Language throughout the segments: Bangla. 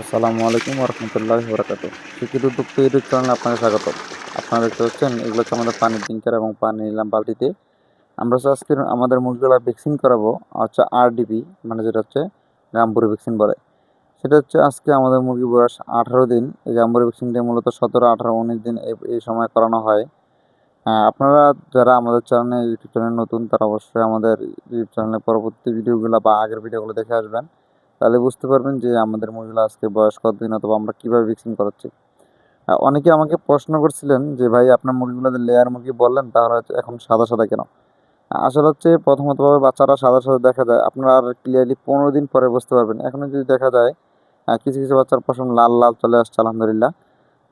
আসসালামু আলাইকুম রহমতুল্লাহ বরাকাত শিক্ষিত উদ্যোক্তা ইউটিউব চ্যানেলে আপনাকে স্বাগত। আপনারা দেখতে পাচ্ছেন এগুলো হচ্ছে আমাদের পানির ট্যাঙ্কার এবং পানি নিলাম বালতিতে। আমরা হচ্ছে আজকে আমাদের মুরগিগুলো ভ্যাকসিন করাবো হচ্ছে আরডিপি মানে যেটা হচ্ছে গাম্বুরি ভ্যাকসিন বলে। সেটা হচ্ছে আজকে আমাদের মুরগি বয়স আঠারো দিন। এই গাম্বুরি ভ্যাকসিনটি মূলত সতেরো আঠারো উনিশ দিন এই এই সময় করানো হয়। হ্যাঁ, আপনারা যারা আমাদের চ্যানেলে ইউটিউব চ্যানেল নতুন তারা অবশ্যই আমাদের ইউটিউব চ্যানেলে পরবর্তী ভিডিওগুলো বা আগের ভিডিওগুলো দেখে আসবেন। তাহলে বুঝতে পারবেন যে আমাদের মহিলা আজকে বয়স কতদিন অথবা আমরা কীভাবে ভ্যাকসিন করাচ্ছি। অনেকে আমাকে প্রশ্ন করছিলেন যে, ভাই, আপনার মুরগিগুলো যে লেয়ার মুরগি বললেন তাহলে এখন সাদা সাদা কেন? আসলে হচ্ছে প্রথমতভাবে বাচ্চারা সাদা সাদা দেখা যায়। আপনারা আর ক্লিয়ারলি পনেরো দিন পরে বুঝতে পারবেন। এখনও যদি দেখা যায় কিছু কিছু বাচ্চার পশম লাল লাল চলে আসছে, আলহামদুলিল্লাহ।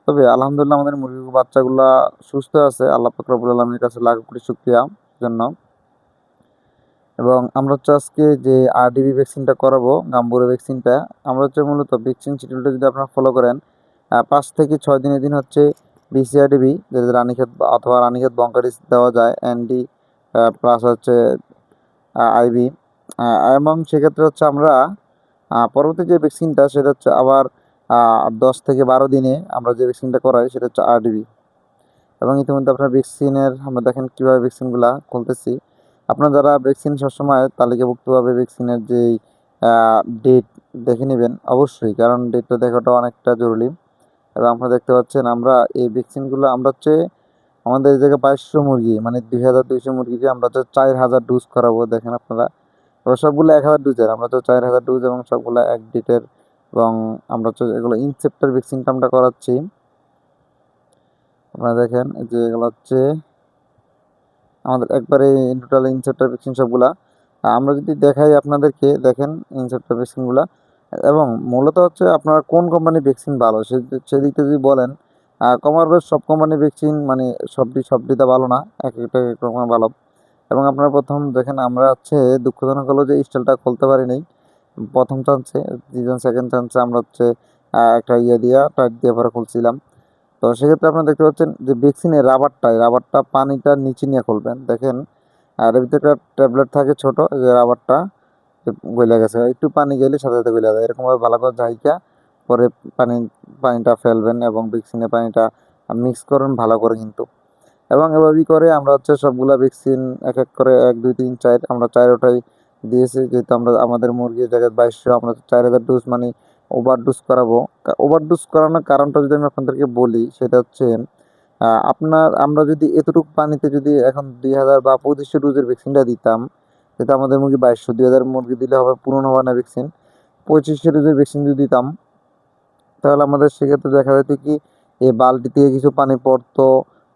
তবে আলহামদুলিল্লাহ আমাদের মুরগি বাচ্চাগুলা সুস্থ আছে। আল্লাহ পাক রব্বুল আলমীর কাছে লাখ কোটি শুক্রিয়া জন্য। এবং আমরা হচ্ছে আজকে যে আরডিবি ভ্যাকসিনটা করাবো গাম্বুরা ভ্যাকসিনটা আমরা হচ্ছে মূলত ভ্যাকসিন শিডিউলটা যদি আপনারা ফলো করেন পাঁচ থেকে ছয় দিনের দিন হচ্ছে বিসিআরডিবি যেটা রানীক্ষেত অথবা রানীক্ষেত বঙ্কারিস দেওয়া যায় এনডি প্লাস হচ্ছে আইবি এবং সেক্ষেত্রে হচ্ছে আমরা পরবর্তী যে ভ্যাকসিনটা সেটা হচ্ছে আবার দশ থেকে বারো দিনে আমরা যে ভ্যাকসিনটা করাই, সেটা হচ্ছে আরডিবি এবং ইতিমধ্যে আপনার ভ্যাকসিনের আমরা দেখেন কীভাবে ভ্যাকসিনগুলো খুলতেছি। আপনারা যারা ভ্যাকসিন সবসময় তালিকাভুক্তভাবে ভ্যাকসিনের যেই ডেট দেখে নেবেন অবশ্যই, কারণ ডেটটা দেখাটা অনেকটা জরুরি। এবং আপনারা দেখতে পাচ্ছেন আমরা এই ভ্যাকসিনগুলো আমরা হচ্ছে আমাদের এই জায়গায় বাইশশো মুরগি মানে দুই হাজার দুইশো মুরগিকে আমরা হচ্ছে চার হাজার ডোজ করাবো, দেখেন আপনারা। এবার সবগুলো এক হাজার ডোজের আমরা তো চার হাজার ডোজ এবং সবগুলো এক ডেটের এবং আমরা হচ্ছে এগুলো ইনসেপ্টার ভ্যাকসিনটা আমরা করাচ্ছি। আপনারা দেখেন যে এগুলো হচ্ছে আমাদের একবারে টোটাল ইনসেপ্টার ভ্যাকসিন সবগুলা। আমরা যদি দেখাই আপনাদেরকে, দেখেন ইনসেপ্টার ভ্যাকসিনগুলা এবং মূলত হচ্ছে আপনার কোন কোম্পানির ভ্যাকসিন ভালো? সে সেদিকটা যদি বলেন কমারবেশ সব কোম্পানির ভ্যাকসিন মানে সবটি সবটিতে ভালো না, এক একটা এক রকম ভালো। এবং আপনারা প্রথম দেখেন, আমরা হচ্ছে দুঃখজনক হলো যে স্টাইলটা খুলতে পারি পারিনি। প্রথম চান্সে দ্বিতীয় সেকেন্ড চান্সে আমরা হচ্ছে একটা ইয়ে দিয়া টাইট দিয়ে পরে খুলছিলাম। তো সেক্ষেত্রে আপনারা দেখতে পাচ্ছেন যে ভ্যাকসিনের রাবারটাই রাবারটা পানিটা নিচে নিয়ে খুলবেন। দেখেন, আর এর ভিতরে একটা ট্যাবলেট থাকে ছোট যে রাবারটা গলে গেছে। একটু পানি গেলে সাথে সাথে গলে যায়। এরকমভাবে ভালো করে ঝাইকা পরে পানি, পানিটা ফেলবেন এবং ভ্যাকসিনের পানিটা মিক্স করবেন ভালো করে কিন্তু। এবং এভাবেই করে আমরা হচ্ছে সবগুলা ভ্যাকসিন এক এক করে এক, দুই, তিন, চার, আমরা চার ওটাই দিয়েছি। যেহেতু আমরা, আমাদের মুরগির জায়গায় বাইশশো, আমরা চার হাজার ডোজ মানে ওভারডোজ করাবো। ওভারডোজ করানোর কারণটা যদি আমি আপনাদেরকে বলি, সেটা হচ্ছে আপনার, আমরা যদি এতটুকু পানিতে যদি এখন দুই হাজার বা পঁচিশশো ডোজের ভ্যাকসিনটা দিতাম সেটা আমাদের মুরগি বাইশশো, দুই হাজার মুরগি দিলে হবে পূরণ হবে না ভ্যাকসিন পঁচিশশো ডোজের ভ্যাকসিন যদি দিতাম, তাহলে আমাদের সেক্ষেত্রে দেখা যেত কি, এই বালতি থেকে কিছু পানি পড়তো,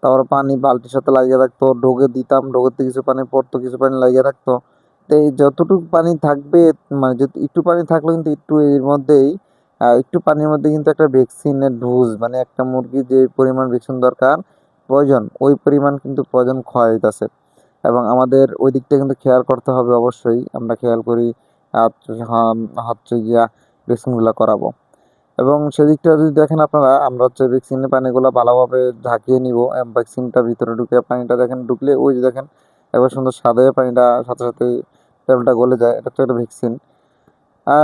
তারপর পানি বালতির সাথে লাগিয়ে থাকতো ঢোকে দিতাম ঢোকেতে কিছু পানি পড়তো, কিছু পানি লাগিয়ে থাকতো তো এই যতটুকু পানি থাকবে মানে একটু পানি থাকলে কিন্তু একটু এর মধ্যেই একটু পানির মধ্যে কিন্তু একটা ভ্যাকসিনের ডোজ মানে একটা মুরগির যে পরিমাণ ভ্যাকসিন দরকার, প্রয়োজন, ওই পরিমাণ কিন্তু প্রয়োজন ক্ষয় হইতাছে। এবং আমাদের ওই দিকটা কিন্তু খেয়াল করতে হবে অবশ্যই, আমরা খেয়াল করি হচ্ছে গিয়া ভ্যাকসিনগুলো করাবো। এবং সেদিকটা যদি দেখেন আপনারা, আমরা হচ্ছে ভ্যাকসিনের পানিগুলো ভালোভাবে ঢাকিয়ে নিব ভ্যাকসিনটা ভিতরে ঢুকে পানিটা দেখেন, ঢুকলে ওই যে দেখেন একবার সুন্দর সাদা পানিটা সাথে সাথে টেবিলটা গলে যায়, এটা হচ্ছে একটা ভ্যাকসিন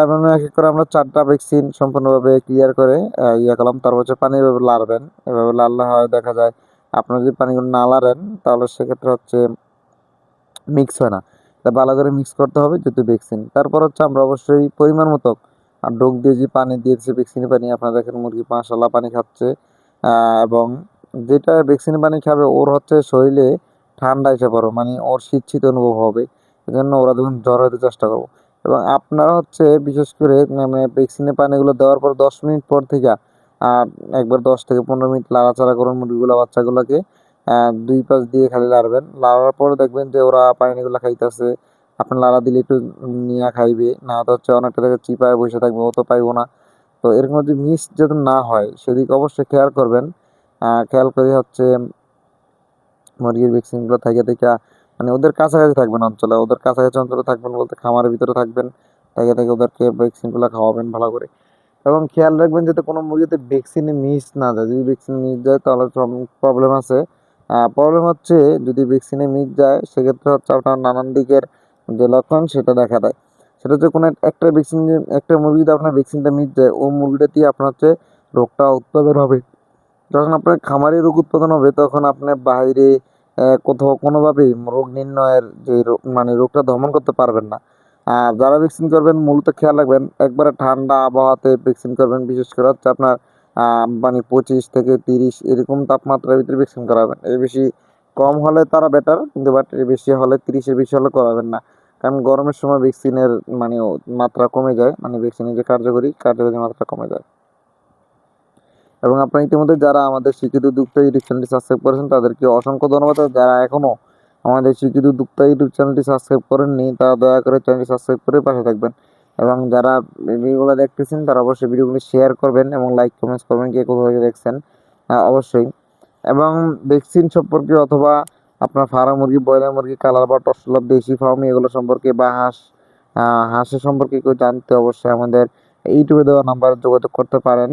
মানে এক এক করে আমরা চারটা ভ্যাকসিন সম্পূর্ণভাবে ক্লিয়ার করে ইয়ে করলাম। তারপর হচ্ছে পানি এভাবে লাড়বেন। এভাবে লাড়লে হয়, দেখা যায় আপনারা যদি পানিগুলো না লাড়েন, তাহলে সেক্ষেত্রে হচ্ছে মিক্স হয় না। তা ভালো করে মিক্স করতে হবে যেহেতু ভ্যাকসিন তারপর হচ্ছে আমরা অবশ্যই পরিমাণ মতো, আর ডোক দিয়ে যে পানি দিয়েছে ভ্যাকসিনের পানি, আপনারা দেখেন মুরগি মাশাল্লাহ পানি খাচ্ছে। এবং যেটা ভ্যাকসিনের পানি খাবে, ওর হচ্ছে শরীরে ঠান্ডা এসে পড়ো মানে ওর শীত শীত অনুভব হবে। এই জন্য ওরা দেখুন জ্বর হতে চেষ্টা করব। এবং আপনারা হচ্ছে বিশেষ করে মানে ভ্যাকসিনের পানিগুলো দেওয়ার পর দশ মিনিট পর থেকে একবার দশ থেকে পনেরো মিনিট লাড়াচাড়া করুন মুরগিগুলো, বাচ্চাগুলোকে। দুই পাশ দিয়ে খালি লাড়বেন। লাড়ার পর দেখবেন যে ওরা পানিগুলো খাইতেছে। আপনি লাড়া দিলে একটু নিয়ে খাইবে। না তো হচ্ছে অনেকটা জায়গায় চিপায় বসে থাকবে, ও তো পাইবো না। তো এরকম যদি মিস যাতে না হয়, সেদিকে অবশ্যই খেয়াল করবেন। খেয়াল করে হচ্ছে মুরগির ভ্যাকসিনগুলো থেকে থেকে মানে ওদের কাছাকাছি থাকবেন অঞ্চলে, ওদের কাছাকাছি অঞ্চলে থাকবেন বলতে খামারের ভিতরে থাকবেন, থেকে থেকে ওদেরকে ভ্যাকসিনগুলো খাওয়াবেন ভালো করে। এবং খেয়াল রাখবেন যাতে কোনো মুরগিতে ভ্যাকসিনে মিস না যায়। যদি ভ্যাকসিন মিস যায় তাহলে প্রবলেম আছে। প্রবলেম হচ্ছে যদি ভ্যাকসিনে মিস যায়, সেক্ষেত্রে হচ্ছে আপনার নানান দিকের যে লক্ষণ সেটা দেখা দেয়। সেটা হচ্ছে কোনো একটা ভ্যাকসিন একটা মুরগিতে আপনার ভ্যাকসিনটা মিট যায়, ও মুরগিটা দিয়ে আপনার হচ্ছে রোগটা উৎপাদন হবে। যখন আপনার খামারে রোগ উৎপাদন হবে, তখন আপনার বাইরে কোথাও কোনোভাবেই রোগ নির্ণয়ের যে মানে রোগটা দমন করতে পারবেন না। আর যারা ভ্যাকসিন করবেন, মূলত খেয়াল রাখবেন, একবারে ঠান্ডা আবহাওয়াতে ভ্যাকসিন করবেন, বিশেষ করে হচ্ছে আপনার মানে পঁচিশ থেকে তিরিশ এরকম তাপমাত্রার ভিতরে ভ্যাকসিন করাবেন। এর বেশি কম হলে তারা বেটার কিন্তু বাট এর বেশি হলে, তিরিশের বেশি হলে করাবেন না। কারণ গরমের সময় ভ্যাকসিনের মানে মাত্রা কমে যায় মানে ভ্যাকসিনের যে কার্যকরী কার্যকরী মাত্রা কমে যায়। এবং আপনারা ইতিমধ্যে যারা আমাদের শিক্ষিত উদ্যোক্তা ইউটিউব চ্যানেলটি সাবস্ক্রাইব করেছেন তাদেরকে অসংখ্য ধন্যবাদ। যারা এখনও আমাদের শিক্ষিত উদ্যোক্তা ইউটিউব চ্যানেলটি সাবস্ক্রাইব করেননি তারা দয়া করে চ্যানেলটি সাবস্ক্রাইব করে পাশে থাকবেন। এবং যারা ভিডিওগুলো দেখতেছেন তারা অবশ্যই ভিডিওগুলি শেয়ার করবেন এবং লাইক কমেন্টস করবেন কে কোথাও দেখছেন। আহ, অবশ্যই। এবং ভ্যাকসিন সম্পর্কে অথবা আপনার ফার্ম মুরগি ব্রয়লার মুরগি কালার বা টসলার দেশি ফার্ম এগুলো সম্পর্কে বা হাঁস হাঁসের সম্পর্কে কেউ জানতে অবশ্যই আমাদের ইউটিউবে দেওয়া নাম্বারে যোগাযোগ করতে পারেন।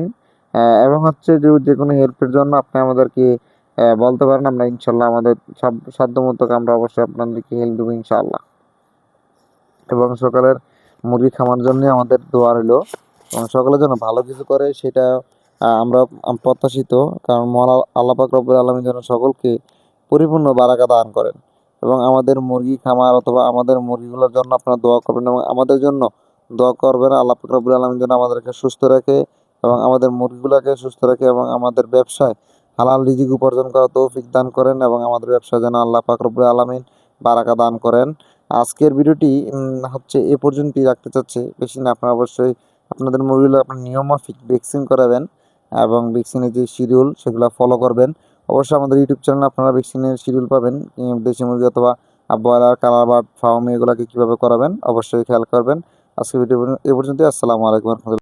এবং হচ্ছে যে কোনো হেল্পের জন্য আপনি আমাদেরকে বলতে পারেন আমরা ইনশাল্লাহ আমাদের সব সাধ্য মতো আমরা অবশ্যই আপনাদেরকে হেল্প দেবো ইনশাল্লাহ এবং সকালের মুরগি খামার জন্য আমাদের দোয়া রইল। এবং সকালের জন্য ভালো কিছু করে সেটা আমরা প্রত্যাশিত। কারণ মহান আল্লাহ পাক রব্বুল আলমীর জন্য সকলকে পরিপূর্ণ বারাকা দান করেন। এবং আমাদের মুরগি খামার অথবা আমাদের মুরগিগুলোর জন্য আপনারা দোয়া করবেন এবং আমাদের জন্য দোয়া করবেন। আল্লাহ পাক রব্বুল আলমীর যেন আমাদেরকে সুস্থ রাখে। এবং আমাদের মুরগিগুলোকে সুস্থ রাখে এবং আমাদের ব্যবসায় হালাল রিজিক উপার্জন করার তৌফিক দান করেন এবং আমাদের ব্যবসায় যেন আল্লাহ পাক রব্বুল আলমিন বারাকা দান করেন। আজকের ভিডিওটি হচ্ছে এ পর্যন্তই রাখতে চাচ্ছি। বেশি না, আপনারা অবশ্যই আপনাদের মুরগিগুলো আপনার নিয়মমাফিক ভ্যাকসিন করাবেন এবং ভ্যাকসিনের যে শিডিউল সেগুলো ফলো করবেন। অবশ্যই আমাদের ইউটিউব চ্যানেলে আপনারা ভ্যাকসিনের শিডিউল পাবেন দেশি মুরগি অথবা ব্রয়লার, কালার বার্ড, ফার্ম এগুলোকে কীভাবে করাবেন অবশ্যই খেয়াল করবেন। আজকের ভিডিও এ পর্যন্তই, আসসালামু আলাইকুম